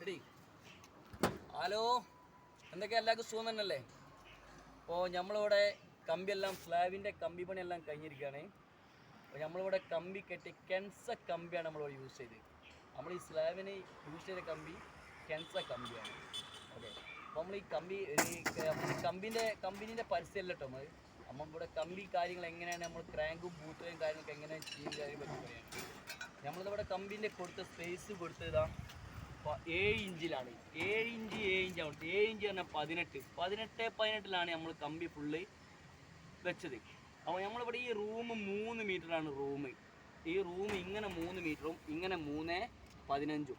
Ready hello. എന്തൊക്കെ എല്ലാവർക്കും സുഖം തന്നെയല്ലേ? അപ്പോൾ നമ്മളിവിടെ കമ്പിയെല്ലാം സ്ലാബിന്റെ കമ്പി പണിയെല്ലാം കഴിഞ്ഞിരിക്കുകയാണ്. അപ്പോൾ നമ്മളിവിടെ കമ്പി കെട്ടി കെൻസ കമ്പിയാണ് നമ്മളിവിടെ യൂസ് ചെയ്ത് നമ്മൾ ഈ സ്ലാബിന് യൂസ് ചെയ്ത കമ്പി കെൻസ കമ്പിയാണ്. ഓക്കെ. അപ്പോൾ നമ്മൾ ഈ കമ്പി കമ്പിന്റെ കമ്പനീന്റെ പരസ്യമല്ല കേട്ടോ നമ്മൾ നമ്മളിവിടെ കമ്പി കാര്യങ്ങൾ എങ്ങനെയാണ് നമ്മൾ ക്രാങ്കും ബൂത്തുകയും കാര്യങ്ങളൊക്കെ എങ്ങനെ ചെയ്യുന്ന കാര്യം പറ്റി പറയുകയാണ് നമ്മളിവിടെ കമ്പിന്റെ കൊടുത്ത സ്പേസ് കൊടുത്തതാണ് ഏഴ് ഇഞ്ചിലാണ്. ഏഴ് ഇഞ്ച് ഏഴ് ഇഞ്ച് ആവട്ടെ ഏഴ് ഇഞ്ച് പറഞ്ഞാൽ പതിനെട്ട്. പതിനെട്ട് പതിനെട്ടിലാണ് നമ്മൾ കമ്പി ഫുള്ള് വെച്ചത്. അപ്പോൾ നമ്മളിവിടെ ഈ റൂം മൂന്ന് മീറ്ററാണ് റൂം ഈ റൂം ഇങ്ങനെ മൂന്ന് മീറ്ററും ഇങ്ങനെ മൂന്ന് പതിനഞ്ചും.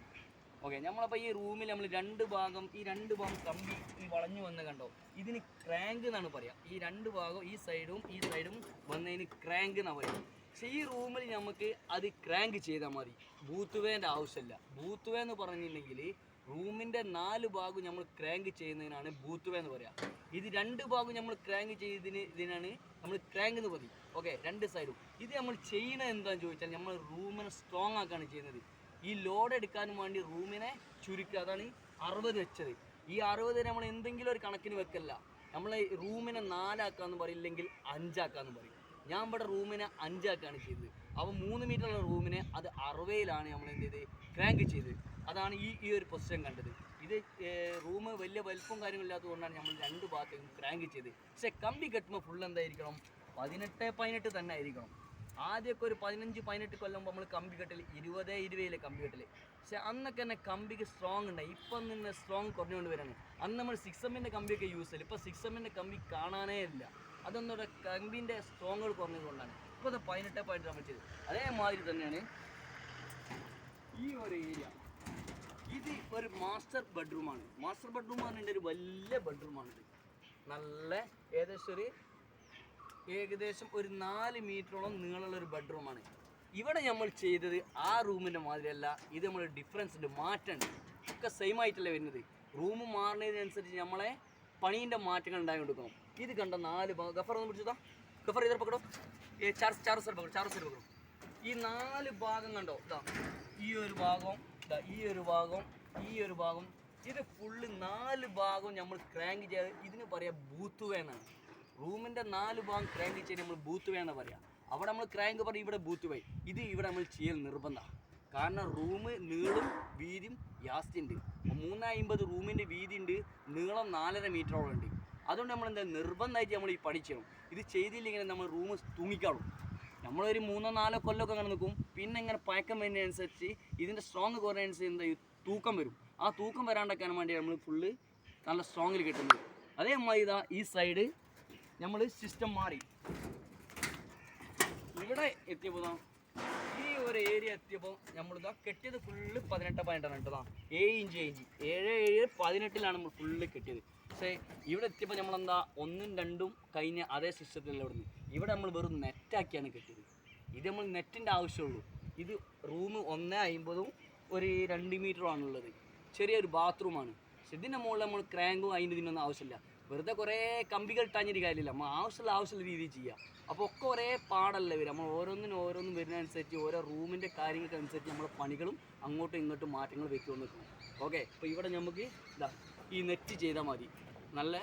ഓക്കെ നമ്മളപ്പോൾ ഈ റൂമിൽ നമ്മൾ രണ്ട് ഭാഗം ഈ രണ്ട് ഭാഗം കമ്പി ഈ വളഞ്ഞു വന്ന് കണ്ടോ? ഇതിന് ക്രാങ്ക് എന്നാണ് പറയുക ഈ രണ്ട് ഭാഗം ഈ സൈഡും ഈ സൈഡും വന്നതിന് ക്രാങ്ക് എന്നാണ് പറയാം. പക്ഷേ ഈ റൂമിൽ നമുക്ക് അത് ക്രാങ്ക് ചെയ്താൽ മതി. ബൂത്ത് വേന്റെ ആവശ്യമില്ല. ബൂത്ത് വേ എന്ന് പറഞ്ഞിട്ടുണ്ടെങ്കിൽ റൂമിന്റെ നാല് ഭാഗം നമ്മൾ ക്രാങ്ക് ചെയ്യുന്നതിനാണ് ബൂത്ത് വേ എന്ന് പറയാം. ഇത് രണ്ട് ഭാഗം നമ്മൾ ക്രാങ്ക് ചെയ്തതിന് ഇതിനാണ് നമ്മൾ ക്രാങ്ക് എന്ന് പറയും. ഓക്കെ രണ്ട് സൈഡും ഇത് നമ്മൾ ചെയ്യുന്നത് എന്താണെന്ന് ചോദിച്ചാൽ നമ്മൾ റൂമിനെ സ്ട്രോങ് ആക്കാണ് ചെയ്യുന്നത്. ഈ ലോഡ് എടുക്കാനും വേണ്ടി റൂമിനെ ചുരുക്കുക. അതാണ് അറുപത് വെച്ചത്. ഈ അറുപത് നമ്മൾ എന്തെങ്കിലും ഒരു കണക്കിന് വെക്കല്ല. നമ്മൾ റൂമിനെ നാലാക്കാന്ന് പറയില്ലെങ്കിൽ അഞ്ചാക്കാന്ന് പറയും. ഞാൻ ഇവിടെ റൂമിനെ അഞ്ചാക്കാണ് ചെയ്തത്. അപ്പോൾ മൂന്ന് മീറ്ററുള്ള റൂമിനെ അത് അറുപതിലാണ് നമ്മൾ എന്ത് ചെയ്ത്? ക്രാങ്ക് ചെയ്ത്. അതാണ് ഈ ഈ ഒരു പൊസിഷൻ കണ്ടത്. ഇത് റൂം വലിയ വലിപ്പം കാര്യങ്ങളില്ലാത്തതുകൊണ്ടാണ് നമ്മൾ രണ്ട് ഭാഗത്തേക്കും ക്രാങ്ക് ചെയ്ത്. പക്ഷേ കമ്പി കെട്ടുമ്പോൾ ഫുൾ എന്തായിരിക്കണം? പതിനെട്ട് പതിനെട്ട് തന്നെ ആയിരിക്കണം. ആദ്യമൊക്കെ ഒരു പതിനഞ്ച് പതിനെട്ട് കൊല്ലം നമ്മൾ കമ്പി കെട്ടൽ ഇരുപത് ഇരുപതിലെ കമ്പി കെട്ടൽ പക്ഷെ അന്നൊക്കെ തന്നെ കമ്പിക്ക് സ്ട്രോങ് ഉണ്ടായി. ഇപ്പം നിന്ന് സ്ട്രോങ് കുറഞ്ഞുകൊണ്ട് വരാണ്. അന്ന് നമ്മൾ സിക്സ് എമ്മിന്റെ കമ്പിയൊക്കെ യൂസ് ചെയ്യൽ ഇപ്പോൾ സിക്സ് എമ്മിന്റെ കമ്പി കാണാനേ ഇല്ല. അതൊന്നും കമ്പിന്റെ സ്ട്രോങ്ങുകൾ കുറഞ്ഞതുകൊണ്ടാണ് ഇപ്പോൾ അത് പതിനെട്ട് പോയിന്റ് നമ്മൾ ചെയ്ത്. അതേമാതിരി തന്നെയാണ് ഈ ഒരു ഏരിയ ഇത് ഒരു മാസ്റ്റർ ബെഡ്റൂമാണ് മാസ്റ്റർ ബെഡ്റൂം പറഞ്ഞിട്ട് ഒരു വലിയ ബെഡ്റൂമാണിത് നല്ല ഏകദേശം ഒരു ഏകദേശം ഒരു നാല് മീറ്ററോളം നീളമുള്ള ഒരു ബെഡ്റൂമാണ് ഇവിടെ നമ്മൾ ചെയ്തത് ആ റൂമിന്റെ മാതിരിയല്ല. ഇത് നമ്മൾ ഡിഫറൻസ് ഉണ്ട് മാറ്റമുണ്ട് ഒക്കെ സെയിം ആയിട്ടല്ലേ വരുന്നത്. റൂം മാറുന്നതിനനുസരിച്ച് നമ്മളെ പണീന്റെ മാറ്റങ്ങൾ ഉണ്ടായി കൊടുക്കണം. ഇത് കണ്ട നാല് ഭാഗം. ഗഫർ ഒന്ന് പിടിച്ചതാ. ഗഫർ ഇതർ പക്കടോ. ഏ ചാർ ചാർ സൈഡ് പക്കടോ ചാർ സൈഡ് പക്കടോ. ഈ നാല് ഭാഗം കണ്ടോ? ഇതാ. ഈ ഒരു ഭാഗം ഇതാ ഈ ഒരു ഭാഗം ഈ ഒരു ഭാഗം. ഇത് ഫുള്ള് നാല് ഭാഗം നമ്മൾ ക്രാങ്ക് ചെയ്ത് ഇതിന് പറയാം ബൂത്ത് വേന്നാണ് റൂമിന്റെ നാല് ഭാഗം ക്രാങ്ക് ചെയ്ത് നമ്മൾ ബൂത്ത് വേണമെന്ന് പറയാം. അവിടെ നമ്മൾ ക്രാങ്ക് പറയും ഇവിടെ ബൂത്ത് വേ ഇത് ഇവിടെ നമ്മൾ ചെയ്യൽ നിർബന്ധമാണ് കാരണം റൂം നീളും വീതിയും ജാസ്തി ഉണ്ട്. മൂന്ന് അമ്പത് റൂമിന്റെ വീതി ഉണ്ട്. നീളം നാലര മീറ്ററോളം ഉണ്ട്. അതുകൊണ്ട് നമ്മൾ എന്താ നിർബന്ധമായിട്ട് നമ്മൾ ഈ പണി ചെയ്യണം. ഇത് ചെയ്തില്ലെങ്കിൽ നമ്മൾ റൂം തൂങ്ങിക്കാളും നമ്മളൊരു മൂന്നോ നാലോ കൊല്ലമൊക്കെ അങ്ങനെ നിൽക്കും. പിന്നെ ഇങ്ങനെ പഴക്കം വരുന്നതനുസരിച്ച് ഇതിന്റെ സ്ട്രോങ് കുറയുന്നതനുസരിച്ച് എന്താ തൂക്കം വരും. ആ തൂക്കം വരാണ്ടൊക്കെയാണ് വേണ്ടി നമ്മൾ ഫുള്ള് നല്ല സ്ട്രോങ്ങിൽ കിട്ടുന്നത്. അതേമാതിരി ഇതാ ഈ സൈഡ് നമ്മൾ സിസ്റ്റം മാറി. ഇവിടെ എത്തിയപ്പോൾ ഒരു ഏരിയ എത്തിയപ്പോൾ നമ്മളിതാ കെട്ടിയത് ഫുള്ള് പതിനെട്ട് പതിനെട്ടാണ് കേട്ടോ. ഏഴ് ഇഞ്ച് ഏഴ് ഇഞ്ച് ഏഴ് ഏഴ് പതിനെട്ടിലാണ് നമ്മൾ ഫുള്ള് കെട്ടിയത്. പക്ഷേ ഇവിടെ എത്തിയപ്പോൾ നമ്മളെന്താ ഒന്നും രണ്ടും കഴിഞ്ഞ അതേ സിസ്റ്റത്തിലല്ല ഇവിടുന്ന്. ഇവിടെ നമ്മൾ വെറും നെറ്റാക്കിയാണ് കെട്ടിയത്. ഇത് നമ്മൾ നെറ്റിന്റെ ആവശ്യമുള്ളൂ. ഇത് റൂം ഒന്ന് അമ്പതും ഒരു രണ്ട് മീറ്ററുമാണുള്ളത് ചെറിയൊരു ബാത്റൂമാണ് പക്ഷെ ഇതിന്റെ മുകളിൽ നമ്മൾ ക്രാങ്കും അതിന്റെ ഇതിനൊന്നും ആവശ്യമില്ല. വെറുതെ കുറേ കമ്പികൾ ഇട്ടാഞ്ഞിട്ട് കാര്യമില്ല. നമ്മൾ ആവശ്യമുള്ള ആവശ്യമുള്ള രീതിയിൽ ചെയ്യുക അപ്പോൾ ഒക്കെ ഒരേ പാടല്ലേ വരും നമ്മൾ ഓരോന്നിനും ഓരോന്നും വരുന്നതനുസരിച്ച് ഓരോ റൂമിന്റെ കാര്യങ്ങൾക്ക് അനുസരിച്ച് നമ്മൾ പണികളും അങ്ങോട്ടും ഇങ്ങോട്ടും മാറ്റങ്ങൾ വെക്കുമെന്ന് നിൽക്കും ഓക്കെ? അപ്പോൾ ഇവിടെ നമുക്ക് ഇതാ ഈ നെറ്റ് ചെയ്താൽ മതി. നല്ല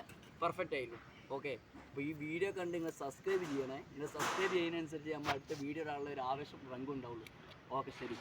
പെർഫെക്റ്റ് ആയിരുന്നു. ഓക്കെ? അപ്പോൾ ഈ വീഡിയോ കണ്ട് നിങ്ങൾ സബ്സ്ക്രൈബ് ചെയ്യണേ. നിങ്ങൾ സബ്സ്ക്രൈബ് ചെയ്യുന്നതനുസരിച്ച് നമ്മൾ അടുത്ത വീഡിയോ ഇടാനുള്ള ഒരു ആവേശം റങ്കും ഉണ്ടാവുള്ളൂ. ഓക്കെ ശരി.